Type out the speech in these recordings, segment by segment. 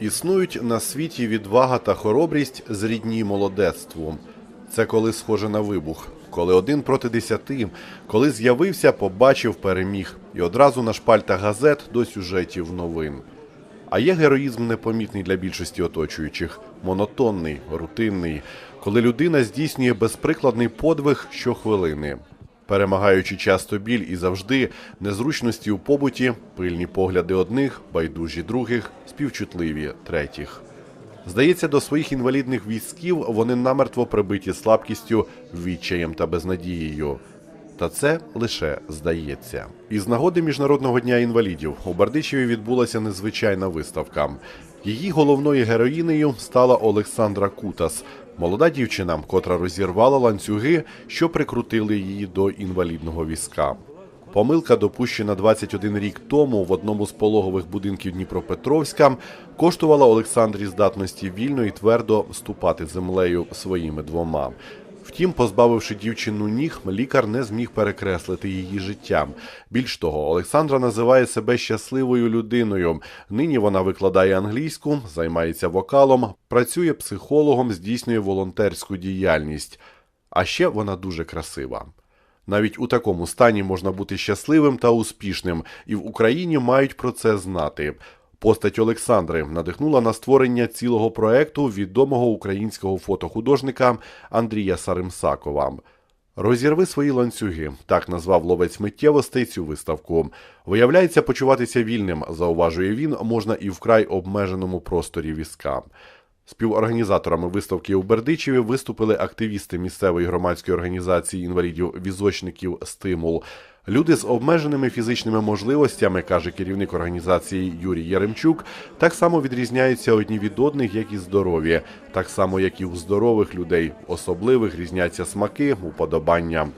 Існують на світі відвага та хоробрість зрідні молодецтву. Це коли схоже на вибух, коли один проти десяти, коли з'явився, побачив, переміг, і одразу на шпальтах газет до сюжетів новин. А є героїзм непомітний для більшості оточуючих, монотонний, рутинний, коли людина здійснює безприкладний подвиг щохвилини, перемагаючи часто біль і завжди незручності у побуті, пильні погляди одних, байдужі других, співчутливі третіх. Здається, до своїх інвалідних військів вони намертво прибиті слабкістю, відчаєм та безнадією. Та це лише здається. Із нагоди Міжнародного дня інвалідів у Бердичеві відбулася незвичайна виставка. Її головною героїнею стала Олександра Кутас, молода дівчина, котра розірвала ланцюги, що прикрутили її до інвалідного візка. Помилка, допущена 21 рік тому в одному з пологових будинків Дніпропетровська, коштувала Олександрі здатності вільно і твердо ступати землею своїми двома. Втім, позбавивши дівчину ніг, лікар не зміг перекреслити її життя. Більш того, Олександра називає себе щасливою людиною. Нині вона викладає англійську, займається вокалом, працює психологом, здійснює волонтерську діяльність. А ще вона дуже красива. Навіть у такому стані можна бути щасливим та успішним, і в Україні мають про це знати. Постать Олександри надихнула на створення цілого проекту відомого українського фотохудожника Андрія Саримсакова. Розірви свої ланцюги, так назвав ловець миттєвостей цю виставку. Виявляється, почуватися вільним, зауважує він, можна і в край обмеженому просторі візка. Співорганізаторами виставки у Бердичеві виступили активісти місцевої громадської організації інвалідів-візочників Стимул. Люди з обмеженими фізичними можливостями, каже керівник організації Юрій Яремчук, так само відрізняються одні від одних, як і здорові, так само, як і у здорових людей. Особливих різняться смаки, уподобання.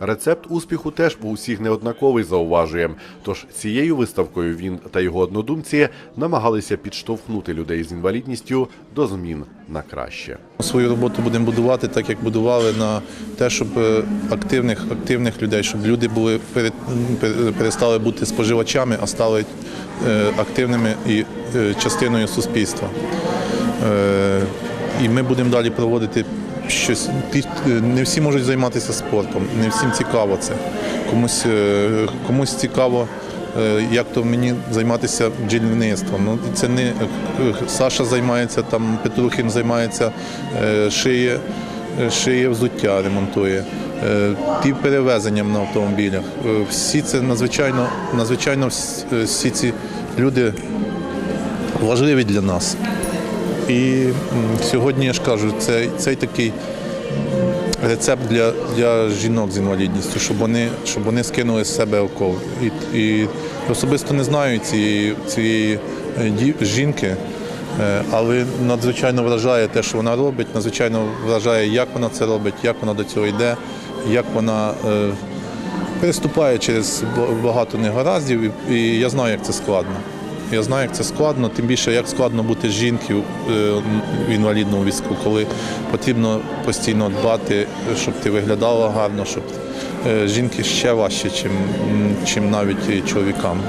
Рецепт успіху теж у усіх неоднаковий, зауважує. Тож цією виставкою він та його однодумці намагалися підштовхнути людей з інвалідністю до змін на краще. Свою роботу будемо будувати так, як будували на те, щоб е, активних, активних людей, щоб люди були перестали бути споживачами, а стали е, активними і е, частиною суспільства. І ми будемо далі проводити щось. Не всі можуть займатися спортом, не всім цікаво це. Комусь, комусь цікаво. Як то мені займатися бджільництвом? Ну це не Саша займається там, Петрухін займається, шиє, шиє взуття, ремонтує, е, ті перевезенням на автомобілях. Е, Всі це надзвичайно, надзвичайно е, всі ці люди важливі для нас. І сьогодні я ж кажу, це, цей такий рецепт для, для жінок з інвалідністю, щоб вони, щоб вони скинули з себе оков. І, і особисто не знаю цієї, цієї е, жінки, е, але надзвичайно вражає те, що вона робить, надзвичайно вражає, як вона це робить, як вона до цього йде, як вона е, переступає через багато негараздів, і, я знаю, як це складно. Я знаю, як це складно, тим більше як складно бути жінкою е, в інвалідному візку, коли потрібно постійно дбати, щоб ти виглядала гарно, щоб е, жінки ще важче, чим, чим навіть чоловікам.